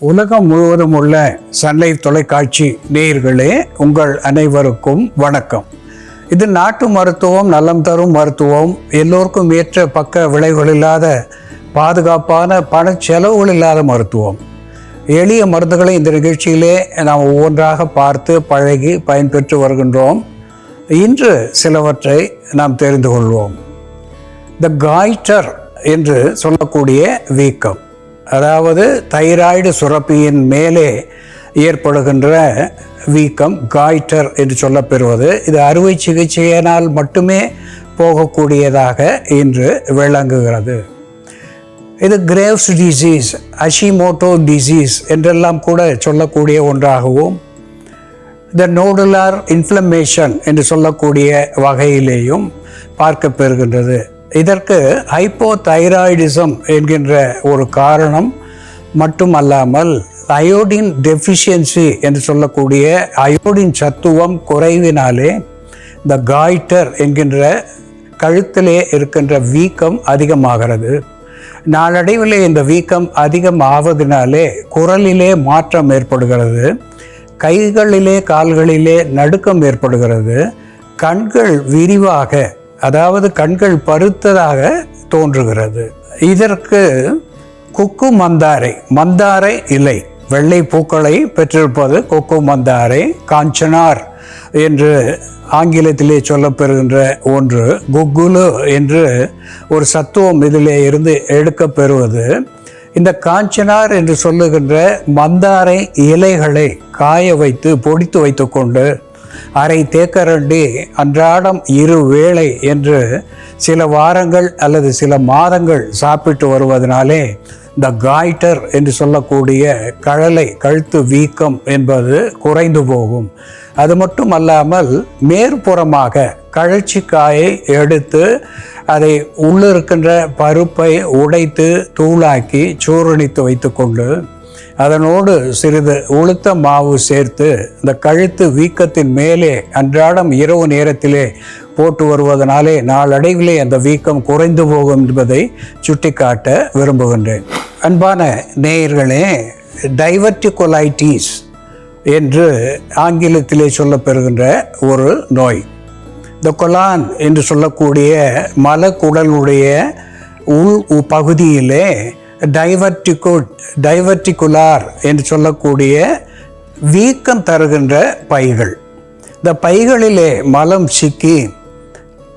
உலகம் முழுவதும் உள்ள சன்லை தொலைக்காட்சி நேயர்களே உங்கள் அனைவருக்கும் வணக்கம். இது நாட்டு மருத்துவம் நலம் தரும் மருத்துவம் எல்லோருக்கும் ஏற்ற பக்க விளைவுகள் இல்லாத பாதுகாப்பான பண செலவுகள் இல்லாத மருத்துவம். எளிய மருந்துகளை இந்த நிகழ்ச்சியிலே நாம் ஒவ்வொன்றாக பார்த்து பழகி பயன்பெற்று வருகின்றோம். இன்று சிலவற்றை நாம் தெரிந்து கொள்வோம். த காய்டர் என்று சொல்லக்கூடிய வீக்கம். அதாவது தைராய்டு சுரப்பியின் மேலே ஏற்படுகின்ற வீக்கம் காய்டர் என்று சொல்லப்பெறுவது. இது அறுவை சிகிச்சையினால் மட்டுமே போகக்கூடியதாக இன்று விளங்குகிறது. இது கிரேவ்ஸ் டிசீஸ் அஷிமோட்டோ டிசீஸ் என்றெல்லாம் கூட சொல்லக்கூடிய ஒன்றாகவும் த நோடுலார் இன்ஃப்ளமேஷன் என்று சொல்லக்கூடிய வகையிலேயும் பார்க்கப்பெறுகின்றது இதற்கு ஹைப்போதைராய்டிசம் என்கின்ற ஒரு காரணம் மட்டுமல்லாமல் அயோடின் டெஃபிஷியன்சி என்று சொல்லக்கூடிய அயோடின் சத்துவம் குறைவினாலே இந்த காய்டர் என்கின்ற கழுத்திலே இருக்கின்ற வீக்கம் அதிகமாகிறது. நாளடைவிலே இந்த வீக்கம் அதிகமாவதினாலே குரலிலே மாற்றம் ஏற்படுகிறது. கைகளிலே கால்களிலே நடுக்கம் ஏற்படுகிறது. கண்கள் விரிவாக அதாவது கண்கள் பருத்ததாக தோன்றுகிறது. இதற்கு குக்கு மந்தாரை மந்தாரை இலை வெள்ளை பூக்களை பெற்றிருப்பது கொக்கு மந்தாரை காஞ்சனார் என்று ஆங்கிலத்திலே சொல்லப்பெறுகின்ற ஒன்று. குக்குலு என்று ஒரு சத்துவம் இதிலே இருந்து எடுக்கப்பெறுவது இந்த காஞ்சனார் என்று சொல்லுகின்ற மந்தாரை இலைகளை காய வைத்து பொடித்து வைத்துக்கொண்டு அரை தேக்கரண்டி அன்றாடம் இரு வேளை என்று சில வாரங்கள் அல்லது சில மாதங்கள் சாப்பிட்டு வருவதனாலே இந்த காய்டர் என்று சொல்லக்கூடிய கழலை கழுத்து வீக்கம் என்பது குறைந்து போகும். அது மட்டும் அல்லாமல் மேற்புறமாக கழற்சிக்காயை எடுத்து அதை உள்ளிருக்கின்ற பருப்பை உடைத்து தூளாக்கி சூரணித்து வைத்துக்கொண்டு அதனோடு சிறிது உளுத்த மாவு சேர்த்து இந்த கழுத்து வீக்கத்தின் மேலே அன்றாடம் இரவு நேரத்திலே போட்டு வருவதனாலே நாளடைவிலே அந்த வீக்கம் குறைந்து போகும் என்பதை சுட்டிக்காட்ட விரும்புகின்றேன். அன்பான நேயர்களே டைவர்டிகொலைட்டிஸ் என்று ஆங்கிலத்திலே சொல்லப்பெறுகின்ற ஒரு நோய். இந்த கொலான் என்று சொல்லக்கூடிய மலக்குடலுடைய உள் உ- பகுதியிலே டைவர்டிகோ டைவர்டிகுலார் என்று சொல்லக்கூடிய வீக்கம் தருகின்ற பைகள். இந்த பைகளிலே மலம் சிக்கி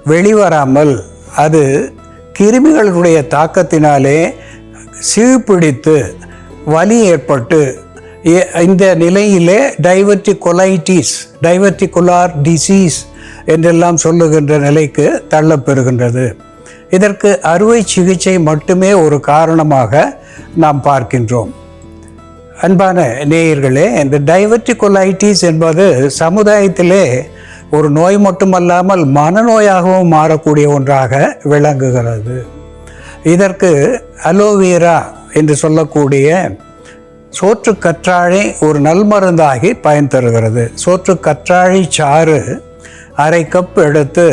வெளிவராமல் அது கிருமிகளுடைய தாக்கத்தினாலே சீழ்பிடித்து வலி ஏற்பட்டு எ- இந்த நிலையிலே டைவர்டிகொலைட்டிஸ் டைவர்டிகுலார் டிசீஸ் என்றெல்லாம் சொல்லுகின்ற நிலைக்கு தள்ளப்பெறுகின்றது இதற்கு அறுவை சிகிச்சை மட்டுமே ஒரு காரணமாக நாம் பார்க்கின்றோம். அன்பான நேயர்களே இந்த டைவர்டிகொலைட்டிஸ் என்பது சமுதாயத்திலே ஒரு நோய் மட்டுமல்லாமல் மனநோயாகவும் மாறக்கூடிய ஒன்றாக விளங்குகிறது. இதற்கு அலோவேரா என்று சொல்லக்கூடிய சோற்று கற்றாழை ஒரு நல்மருந்தாகி பயன் தருகிறது. சோற்று கற்றாழை சாறு அரை கப் எடுத்து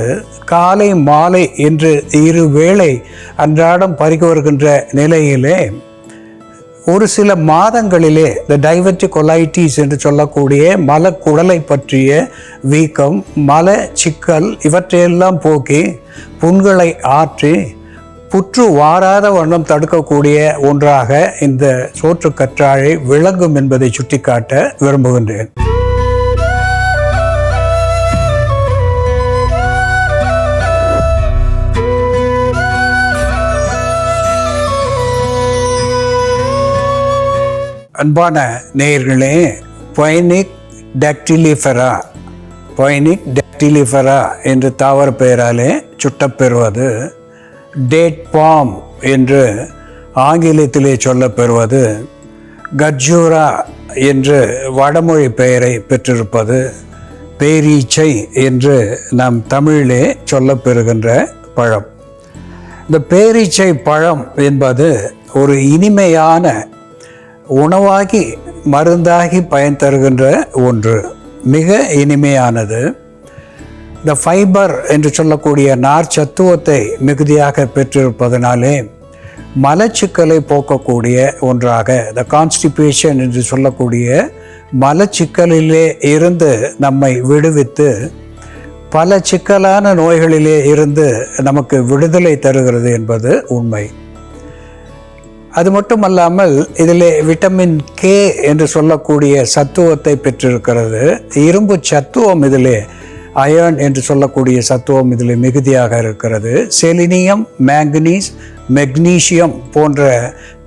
காலை மாலை என்று இரு வேளை அன்றாடம் பருகி வருகின்ற நிலையிலே ஒரு சில மாதங்களிலே இந்த டைவர்டிகொலைட்டிஸ் என்று சொல்லக்கூடிய மலக்குடலை பற்றிய வீக்கம் மல சிக்கல் இவற்றையெல்லாம் போக்கி புண்களை ஆற்றி புற்று வாராத வண்ணம் தடுக்கக்கூடிய ஒன்றாக இந்த சோற்று கற்றாழை விளங்கும் என்பதை சுட்டிக்காட்ட விரும்புகின்றேன். அன்பான நேயர்களே பொயனிக் டக்டிலிஃபெரா பொயனிக் டக்டிலிஃபெரா என்று தாவர பெயராலே சுட்டப்பெறுவது டேட் பாம் என்று ஆங்கிலத்திலே சொல்லப்பெறுவது கர்ஜூரா என்று வடமொழி பெயரை பெற்றிருப்பது பேரீச்சை என்று நாம் தமிழிலே சொல்லப்பெறுகின்ற பழம். இந்த பேரீச்சை பழம் என்பது ஒரு இனிமையான உணவாகி மருந்தாகி பயன் தருகின்ற ஒன்று மிக இனிமையானது. இந்த ஃபைபர் என்று சொல்லக்கூடிய நார் சத்துவத்தை மிகுதியாக பெற்றிருப்பதனாலே மலச்சிக்கலை போக்கக்கூடிய ஒன்றாக த கான்ஸ்டிபேஷன் என்று சொல்லக்கூடிய மலச்சிக்கலிலே இருந்து நம்மை விடுவித்து பல சிக்கலான நோய்களிலே இருந்து நமக்கு விடுதலை தருகிறது என்பது உண்மை. அது மட்டுமல்லாமல் இதில் விட்டமின் கே என்று சொல்லக்கூடிய சத்துவத்தை பெற்றிருக்கிறது. இரும்பு சத்துவம் இதிலே அயர்ன் என்று சொல்லக்கூடிய சத்துவம் இதில் மிகுதியாக இருக்கிறது. செலினியம் மேங்கனீஸ் மெக்னீசியம் போன்ற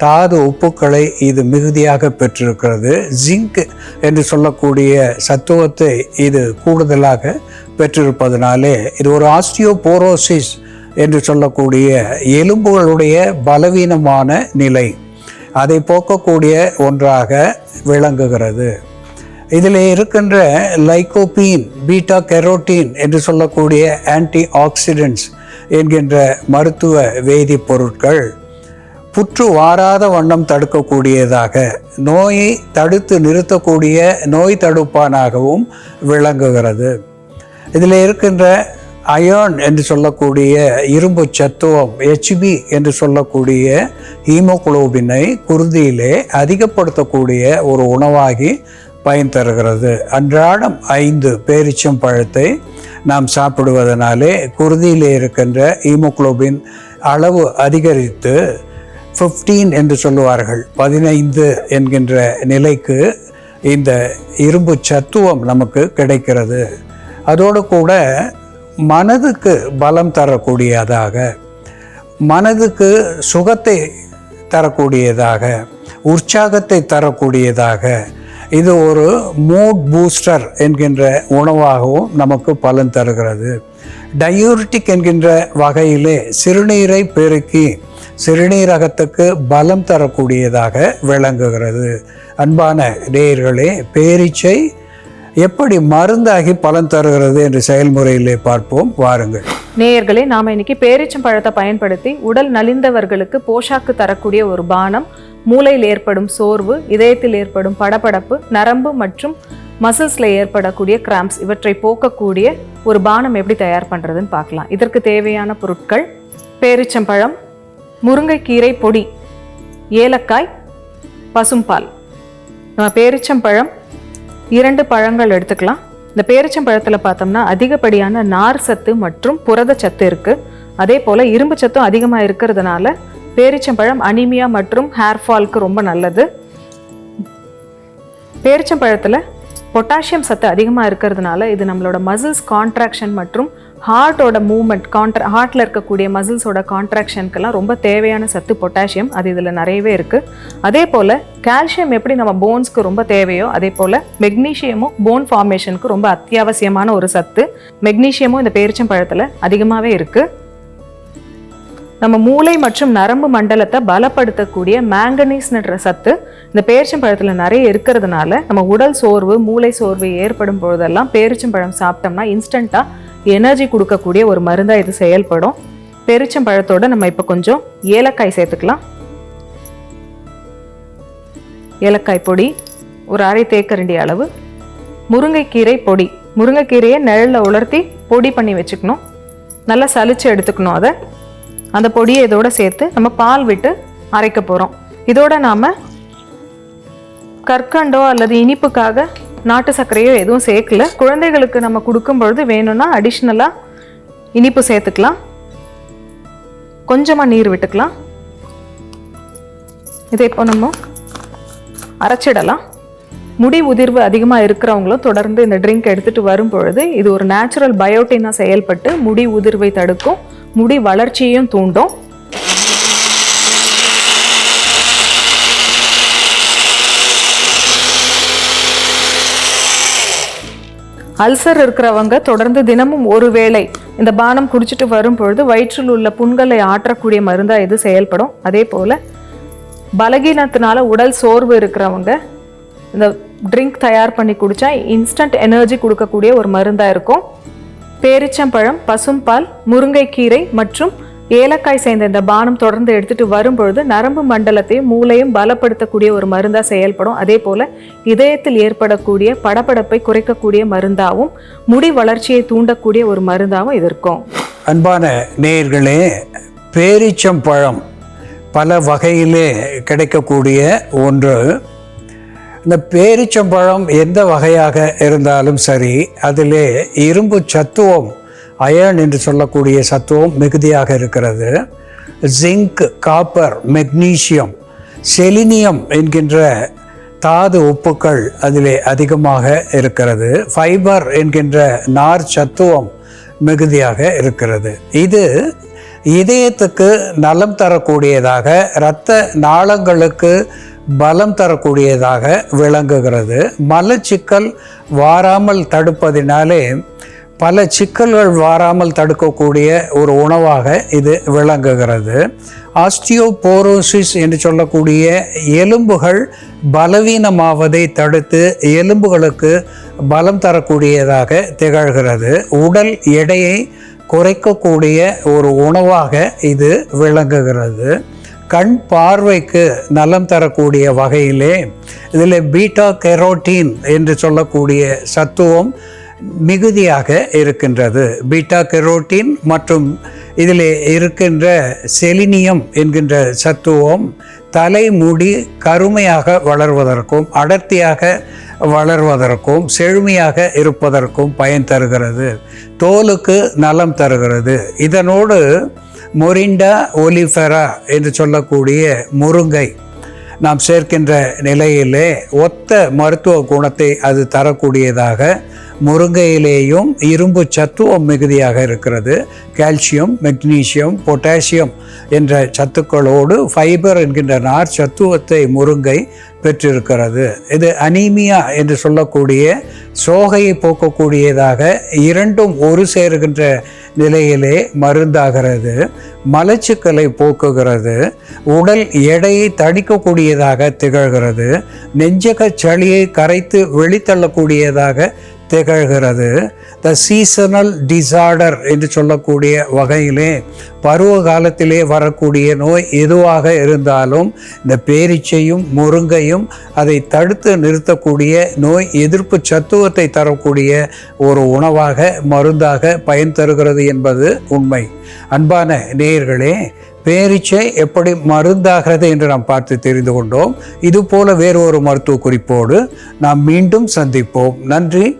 தாது உப்புக்களை இது மிகுதியாக பெற்றிருக்கிறது. ஜிங்க் என்று சொல்லக்கூடிய சத்துவத்தை இது கூடுதலாக பெற்றிருப்பதனாலே இது ஒரு ஆஸ்டியோபோரோசிஸ் என்று சொல்லக்கூடிய எலும்புகளுடைய பலவீனமான நிலை அதை போக்கக்கூடிய ஒன்றாக விளங்குகிறது. இதில் இருக்கின்ற லைகோபீன் பீட்டா கெரோட்டீன் என்று சொல்லக்கூடிய ஆன்டி ஆக்சிடென்ட்ஸ் என்கின்ற மருத்துவ வேதிப்பொருட்கள் புற்று வாராத வண்ணம் தடுக்கக்கூடியதாக நோயை தடுத்து நிறுத்தக்கூடிய நோய் தடுப்பானாகவும் விளங்குகிறது. இதில் இருக்கின்ற அயர்ன் என்று சொல்லக்கூடிய இரும்பு சத்துவம் ஹெச்பி என்று சொல்லக்கூடிய ஹீமோகுளோபினை குருதியிலே அதிகப்படுத்தக்கூடிய ஒரு உணவாகி பயன் தருகிறது. அன்றாடம் ஐந்து பேரிச்சம் பழத்தை நாம் சாப்பிடுவதனாலே குருதியிலே இருக்கின்ற ஹீமோகுளோபின் அளவு அதிகரித்து ஃபிஃப்டீன் என்று சொல்லுவார்கள். பதினைந்து என்கின்ற நிலைக்கு இந்த இரும்பு சத்துவம் நமக்கு கிடைக்கிறது. அதோடு கூட மனதுக்கு பலம் தரக்கூடியதாக மனதுக்கு சுகத்தை தரக்கூடியதாக உற்சாகத்தை தரக்கூடியதாக இது ஒரு மூட் பூஸ்டர் என்கின்ற உணவாகவும் நமக்கு பலன் தருகிறது. டயூரிட்டிக் என்கின்ற வகையிலே சிறுநீரை பெருக்கி சிறுநீரகத்துக்கு பலம் தரக்கூடியதாக விளங்குகிறது. அன்பான நேயர்களே பேரிச்சை எப்படி மருந்தாகி பலன் தருகிறது என்று செயல்முறையிலே பார்ப்போம். வாருங்கள். நேயர்களே நாம் இன்னைக்கு பேரிச்சம் பழத்தை பயன்படுத்தி உடல் நலிந்தவர்களுக்கு போஷாக்கு தரக்கூடிய ஒரு பானம். மூளையில் ஏற்படும் சோர்வு இதயத்தில் ஏற்படும் படபடப்பு நரம்பு மற்றும் மசில்ஸில் ஏற்படக்கூடிய கிராம்ப்ஸ் இவற்றை போக்கக்கூடிய ஒரு பானம் எப்படி தயார் பண்ணுறதுன்னு பார்க்கலாம். இதற்கு தேவையான பொருட்கள் பேரிச்சம்பழம் முருங்கைக்கீரை பொடி ஏலக்காய் பசும்பால் நம்ம பேரிச்சம்பழம் இரண்டு பழங்கள் எடுத்துக்கலாம். இந்த பேரிச்சம்பழத்தில் பார்த்தோம்னா அதிகப்படியான நார் சத்து மற்றும் புரத சத்து இருக்கு. அதே போல இரும்பு சத்தும் அதிகமாக இருக்கிறதுனால பேரிச்சம்பழம் அனிமியா மற்றும் ஹேர் ஃபால்க்கு ரொம்ப நல்லது. பேரிச்சம்பழத்தில் பொட்டாசியம் சத்து அதிகமாக இருக்கிறதுனால இது நம்மளோட மசில்ஸ் கான்ட்ராக்ஷன் மற்றும் ஹார்ட்டோட மூவ்மெண்ட் கான்ட்ரா ஹார்ட்டில் இருக்கக்கூடிய மசில்ஸோட கான்ட்ராக்ஷனுக்கெல்லாம் ரொம்ப தேவையான சத்து பொட்டாசியம் அது இதில் நிறையவே இருக்குது அதே போல் கால்சியம் எப்படி நம்ம போன்ஸ்க்கு ரொம்ப தேவையோ அதே போல் மெக்னீஷியமும் போன் ஃபார்மேஷனுக்கு ரொம்ப அத்தியாவசியமான ஒரு சத்து. மெக்னீஷியமும் இந்த பேரிச்சம்பழத்தில் அதிகமாகவே இருக்குது நம்ம மூளை மற்றும் நரம்பு மண்டலத்தை பலப்படுத்தக்கூடிய மேங்கனீஸ்ன்ற சத்து இந்த பேரிச்சம்பழத்தில் நிறைய இருக்கிறதுனால நம்ம உடல் சோர்வு மூளை சோர்வு ஏற்படும் பொழுதெல்லாம் பேரிச்சம்பழம் சாப்பிட்டோம்னா இன்ஸ்டண்ட்டாக எனர்ஜி கொடுக்கக்கூடிய ஒரு மருந்தாக இது செயல்படும். பெருச்சம்பழத்தோடு நம்ம இப்போ கொஞ்சம் ஏலக்காய் சேர்த்துக்கலாம். ஏலக்காய் பொடி ஒரு அரை தேக்கரண்டி அளவு. முருங்கைக்கீரை பொடி. முருங்கைக்கீரையை நிழலில் உலர்த்தி பொடி பண்ணி வச்சுக்கணும். நல்லா சலிச்சு எடுத்துக்கணும் அதை. அந்த பொடியை இதோட சேர்த்து நம்ம பால் விட்டு அரைக்க போகிறோம் இதோட நாம் கற்கண்டோ அல்லது இனிப்புக்காக நாட்டு சர்க்கரையோ எதுவும் சேர்க்கல. குழந்தைகளுக்கு நம்ம கொடுக்கும் பொழுது வேணும்னா அடிஷ்னலாக இனிப்பு சேர்த்துக்கலாம். கொஞ்சமாக நீர் விட்டுக்கலாம். இதை இப்போ நம்ம அரைச்சிடலாம். முடி உதிர்வு அதிகமாக இருக்கிறவங்களும் தொடர்ந்து இந்த ட்ரிங்க் எடுத்துகிட்டு வரும் பொழுது இது ஒரு நேச்சுரல் பயோட்டினாக செயல்பட்டு முடி உதிர்வை தடுக்கும். முடி வளர்ச்சியையும் தூண்டும். அல்சர் இருக்கிறவங்க தொடர்ந்து தினமும் ஒரு வேளை இந்த பானம் குடிச்சிட்டு வரும் பொழுது வயிற்றில் உள்ள புண்களை ஆற்றக்கூடிய மருந்தாக இது செயல்படும். அதே போல் பலகீனத்தினால உடல் சோர்வு இருக்கிறவங்க இந்த ட்ரிங்க் தயார் பண்ணி குடித்தா இன்ஸ்டன்ட் எனர்ஜி கொடுக்கக்கூடிய ஒரு மருந்தாக இருக்கும். பேரிச்சம்பழம் பசும்பால் முருங்கைக்கீரை மற்றும் ஏலக்காய் சேர்ந்த இந்த பானம் தொடர்ந்து எடுத்துட்டு வரும்பொழுது நரம்பு மண்டலத்தையும் மூளையும் பலப்படுத்தக்கூடிய ஒரு மருந்தாக செயல்படும். அதே போல் இதயத்தில் ஏற்படக்கூடிய படபடப்பை குறைக்கக்கூடிய மருந்தாகவும் முடி வளர்ச்சியை தூண்டக்கூடிய ஒரு மருந்தாகவும் இது இருக்கும். அன்பான நேயர்களே பேரிச்சம்பழம் பல வகையிலே கிடைக்கக்கூடிய ஒன்று. இந்த பேரிச்சம்பழம் எந்த வகையாக இருந்தாலும் சரி அதிலே இரும்பு சத்துவம் அயர்ன் என்று சொல்லக்கூடிய சத்துவம் மிகுதியாக இருக்கிறது. ஜிங்க் காப்பர் மெக்னீசியம் செலினியம் என்கின்ற தாது உப்புக்கள் அதிலே அதிகமாக இருக்கிறது. ஃபைபர் என்கின்ற நார் சத்துவம் மிகுதியாக இருக்கிறது. இது இதயத்துக்கு நலம் தரக்கூடியதாக இரத்த நாளங்களுக்கு பலம் தரக்கூடியதாக விளங்குகிறது. மலச்சிக்கல் வாராமல் தடுப்பதினாலே பல சிக்கல்கள் வாராமல் தடுக்கக்கூடிய ஒரு உணவாக இது விளங்குகிறது. ஆஸ்டியோபோரோசிஸ் என்று சொல்லக்கூடிய எலும்புகள் பலவீனமாவதை தடுத்து எலும்புகளுக்கு பலம் தரக்கூடியதாக திகழ்கிறது. உடல் எடையை குறைக்கக்கூடிய ஒரு உணவாக இது விளங்குகிறது. கண் பார்வைக்கு நலம் தரக்கூடிய வகையிலே இதில் பீட்டா கெரோட்டீன் என்று சொல்லக்கூடிய சத்துவம் மிகுதியாக இருக்கின்றது. பீட்டா கெரோட்டின் மற்றும் இதில் இருக்கின்ற செலினியம் என்கின்ற சத்துவம் தலைமுடி கருமையாக வளர்வதற்கும் அடர்த்தியாக வளர்வதற்கும் செழுமையாக இருப்பதற்கும் பயன் தருகிறது. தோலுக்கு நலம் தருகிறது. இதனோடு மொரிண்டா ஒலிஃபெரா என்று சொல்லக்கூடிய முருங்கை நாம் சேர்க்கின்ற நிலையிலே ஒத்த மருத்துவ குணத்தை அது தரக்கூடியதாக முருங்கையிலேயும் இரும்பு சத்துவம் மிகுதியாக இருக்கிறது. கால்சியம் மெக்னீசியம் பொட்டாசியம் என்ற சத்துக்களோடு ஃபைபர் என்கின்ற நார் சத்துவத்தை முருங்கை பெற்றிருக்கிறது. இது அனீமியா என்று சொல்லக்கூடிய சோகையை போக்கக்கூடியதாக இரண்டும் ஒரு சேருகின்ற நிலையிலே மருந்தாகிறது. மலச்சுக்களை போக்குகிறது. உடல் எடையை தடிக்கக்கூடியதாக திகழ்கிறது. நெஞ்சக சளியை கரைத்து வெளித்தள்ளக்கூடியதாக திகழ்கிறது த சீசனல் டிசார்டர் என்று சொல்லக்கூடிய வகையிலே பருவ காலத்திலே வரக்கூடிய நோய் எதுவாக இருந்தாலும் இந்த பேரிச்சையும் முருங்கையும் அதை தடுத்து நிறுத்தக்கூடிய நோய் எதிர்ப்பு சத்துவத்தை தரக்கூடிய ஒரு உணவாக மருந்தாக பயன் தருகிறது என்பது உண்மை. அன்பான நேயர்களே பேரிச்சை எப்படி மருந்தாகிறது என்று நாம் பார்த்து தெரிந்து கொண்டோம். இதுபோல வேறு ஒரு மருத்துவ குறிப்போடு நாம் மீண்டும் சந்திப்போம். நன்றி.